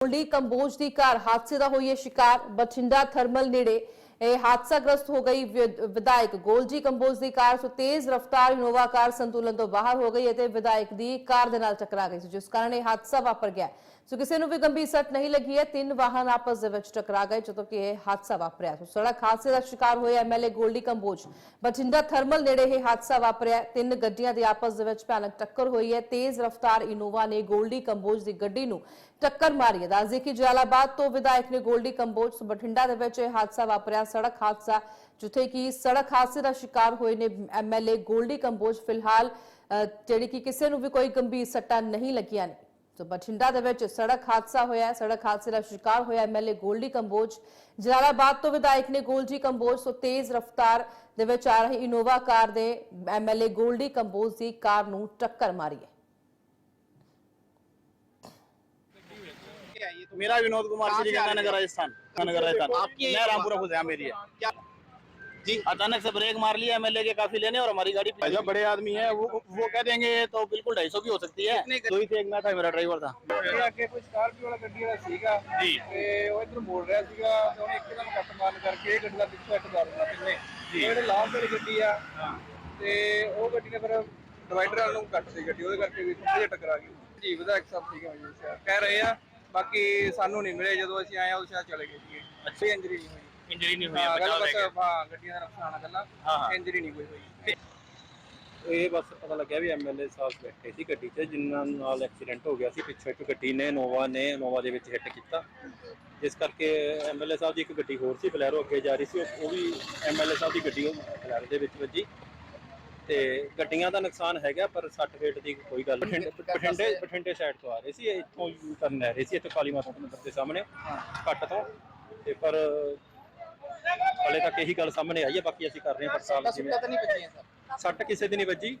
ਗੋਲਡੀ ਕੰਬੋਜ ਦੀ ਕਾਰ ਹਾਦਸੇ ਦਾ ਹੋਈ ਹੈ ਸ਼ਿਕਾਰ ਬਠਿੰਡਾ ਥਰਮਲ ਨੇੜੇ ਇਹ ਹਾਦਸਾਗ੍ਰਸਤ ਹੋ ਗਈ ਵਿਧਾਇਕ ਗੋਲਜੀ ਕੰਬੋਜ ਦੀ ਕਾਰ ਸੋ ਤੇਜ਼ ਰਫ਼ਤਾਰ ਇਨੋਵਾ ਕਾਰ ਸੰਤੁਲਨ ਤੋਂ ਬਾਹਰ ਹੋ ਗਈ ਅਤੇ ਵਿਧਾਇਕ ਦੀ ਕਾਰ ਦੇ ਨਾਲ ਟਕਰਾ ਗਈ ਸੀ, ਜਿਸ ਕਾਰਨ ਇਹ ਹਾਦਸਾ ਵਾਪਰ ਗਿਆ। ਸੋ ਕਿਸੇ ਨੂੰ ਵੀ ਗੰਭੀਰ ਸੱਟ ਨਹੀਂ ਲੱਗੀ ਹੈ, ਤਿੰਨ ਵਾਹਨ ਆਪਸ ਦੇ ਵਿੱਚ ਟਕਰਾ ਗਏ, ਜਦੋਂ ਕਿ ਇਹ ਹਾਦਸਾ ਵਾਪਰਿਆ। ਸੋ ਸੜਕ ਹਾਦਸੇ ਦਾ ਸ਼ਿਕਾਰ ਹੋਏ ਐਮਐਲਏ ਗੋਲਡੀ ਕੰਬੋਜ। ਬਠਿੰਡਾ ਥਰਮਲ ਨੇੜੇ ਇਹ ਹਾਦਸਾ ਵਾਪਰਿਆ। ਤਿੰਨ ਗੱਡੀਆਂ ਦੇ ਆਪਸ ਦੇ ਵਿੱਚ ਭਿਆਨਕ ਟੱਕਰ ਹੋਈ ਹੈ। ਤੇਜ਼ ਰਫ਼ਤਾਰ ਇਨੋਵਾ ਨੇ ਗੋਲਡੀ ਕੰਬੋਜ ਦੀ ਗੱਡੀ ਨੂੰ ਟੱਕਰ ਮਾਰੀ ਹੈ। ਦੱਸਦੇ ਕਿ ਜਲਾਲਾਬਾਦ ਤੋਂ ਵਿਧਾਇਕ ਨੇ ਗੋਲਡੀ ਕੰਬੋਜ ਬਠਿੰਡਾ ਦੇ ਵਿੱਚ ਇਹ ਹਾਦਸਾ ਵਾਪਰਿਆ। ਸੜਕ ਹਾਦਸਾ, ਜਿੱਥੇ ਕਿ ਸੜਕ ਹਾਦਸੇ ਦਾ ਸ਼ਿਕਾਰ ਹੋਏ ਨੇ ਐਮਐਲਏ ਗੋਲਡੀ ਕੰਬੋਜ। ਫਿਲਹਾਲ ਜਿਹੜੀ ਕਿ ਕਿਸੇ ਨੂੰ ਵੀ ਕੋਈ ਗੰਭੀਰ ਸੱਟਾਂ ਨਹੀਂ ਲੱਗੀਆਂ ਨੇ। ਸੋ ਬਠਿੰਡਾ ਦੇ ਵਿੱਚ ਸੜਕ ਹਾਦਸਾ ਹੋਇਆ ਸੜਕ ਹਾਦਸੇ ਦਾ ਸ਼ਿਕਾਰ ਹੋਇਆ ਐਮਐਲਏ ਗੋਲਡੀ ਕੰਬੋਜ। ਜਲਾਲਾਬਾਦ ਤੋਂ ਵਿਧਾਇਕ ਨੇ ਗੋਲਜੀ ਕੰਬੋਜ ਤੋਂ ਤੇਜ਼ ਰਫ਼ਤਾਰ ਦੇ ਵਿੱਚ ਆ ਰਹੀ ਇਨੋਵਾ ਕਾਰ ਦੇ ਐਮਐਲਏ ਗੋਲਡੀ ਕੰਬੋਜ ਦੀ ਕਾਰ ਨੂੰ ਟੱਕਰ ਮਾਰੀ ਹੈ। मेरा विनोद कुमार श्री गंगानगर राजस्थान गंगानगर राजस्थान आपकी मैं रामपुरा खुदाम मेरी है क्या जी अचानक से ब्रेक मार लिया एमएलए के काफी लेने और हमारी गाड़ी जो बड़े आदमी है वो वो कह देंगे तो बिल्कुल ढाई सौ की हो सकती है कितने दो ही थे एक मैं था मेरा ड्राइवर था ਇਹ ਅੱਗੇ ਕੋਈ ਸਕਾਰਪੀਓ ਵਾਲਾ ਗੱਡੀ ਵਾਲਾ ਸੀਗਾ ਜੀ। ਤੇ ਉਹ ਇਧਰ ਮੋੜ ਰਿਹਾ ਸੀਗਾ ਤੇ ਉਹਨੇ ਇੱਕਦਮ ਕੱਟ ਮਾਰਨ ਕਰਕੇ ਇਹ ਗੱਡੀ ਦਾ ਪਿੱਛੇ ਹਟ ਕਰ ਦਿੱਤਾ ਪਿੱਛੇ ਜੀ। ਜਿਹੜੇ ਲਾਂਭ ਵਾਲੀ ਗੱਡੀ ਆ ਤੇ ਉਹ ਗੱਡੀ ਨੇ ਫਿਰ ਡਿਵਾਈਡਰ ਵਾਲ ਨੂੰ ਕੱਟ ਸੀ ਗੱਡੀ ਉਹਦੇ ਕਰਕੇ ਵੀ ਥੋੜੀ ਜਿਹੀ ਟਕਰਾ ਗਈ ਜੀ ਵਿਧਾਇਕ ਸਾਹਿਬ ਸੀਗਾ ਜੀ ਸ਼ਾਇਦ ਕਹਿ ਰਹੇ ਆ ਬਾਕੀ ਸਾਨੂੰ ਨਹੀਂ ਮਿਲੇ ਜਦੋਂ ਅਸੀਂ ਆਏ ਉਸ ਸ਼ਾਇਦ ਚਲੇ ਗਏ ਸੀਗੇ। ਅੱਛੀ। ਇੰਜਰੀ ਨਹੀਂ ਹੋਈ। ਇੰਜਰੀ ਨਹੀਂ ਹੋਈ ਹਾਂ, ਗੱਲ ਬਚਾਅ ਹਾਂ ਗੱਡੀਆਂ ਦਾ ਨੁਕਸਾਨ ਆ ਗੱਲਾਂ। ਹਾਂ, ਇੰਜਰੀ ਨਹੀਂ ਕੋਈ ਹੋਈ। ਇਹ ਬਸ ਪਤਾ ਲੱਗਿਆ ਵੀ ਐਮਐਲਏ ਸਾਹਿਬ ਬੈਠੇ ਸੀ ਗੱਡੀ 'ਚ ਜਿਨ੍ਹਾਂ ਨਾਲ ਐਕਸੀਡੈਂਟ ਹੋ ਗਿਆ ਸੀ ਪਿੱਛੇ ਇੱਕ ਗੱਡੀ ਨੇ ਇਨੋਵਾ ਨੇ ਇਨੋਵਾ ਦੇ ਵਿੱਚ ਹਿੱਟ ਕੀਤਾ। ਜਿਸ ਕਰਕੇ ਐਮਐਲਏ ਸਾਹਿਬ ਦੀ ਇੱਕ ਗੱਡੀ ਹੋਰ ਸੀ ਬਲੈਰੋ ਅੱਗੇ ਜਾ ਰਹੀ ਸੀ ਉਹ ਵੀ ਐਮਐਲਏ ਸਾਹਿਬ ਦੀ ਗੱਡੀ ਉਹ ਬਲੈਰੋ ਦੇ ਵਿੱਚ ਵੱਜੀ। ਤੇ ਗੱਡੀਆਂ ਦਾ ਨੁਕਸਾਨ ਹੈਗਾ ਪਰ ਸੱਟ ਫੇਟ ਦੀ ਕੋਈ ਗੱਲ ਨਹੀਂ। ਬਠਿੰਡੇ ਬਠਿੰਡੇ ਸਾਈਡ ਤੋਂ ਆ ਰਹੇ ਸੀ ਇੱਥੋਂ ਯੂ ਟਰਨ ਲੈ ਰਹੇ ਸੀ ਇੱਥੋਂ ਕਾਲੀ ਮਾਤਾ ਦੇ ਮੰਦਿਰ ਦੇ ਸਾਹਮਣੇ ਕੱਟ ਤੋਂ। ਤੇ ਪਰ ਹਲੇ ਤੱਕ ਇਹੀ ਗੱਲ ਸਾਹਮਣੇ ਆਈ ਹੈ ਬਾਕੀ ਅਸੀਂ ਕਰ ਰਹੇ ਹਾਂ ਜਿਵੇਂ ਬਚੀਆਂ ਸਰ। ਸੱਟ ਕਿਸੇ ਦੀ ਨਹੀਂ ਵੱਜੀ।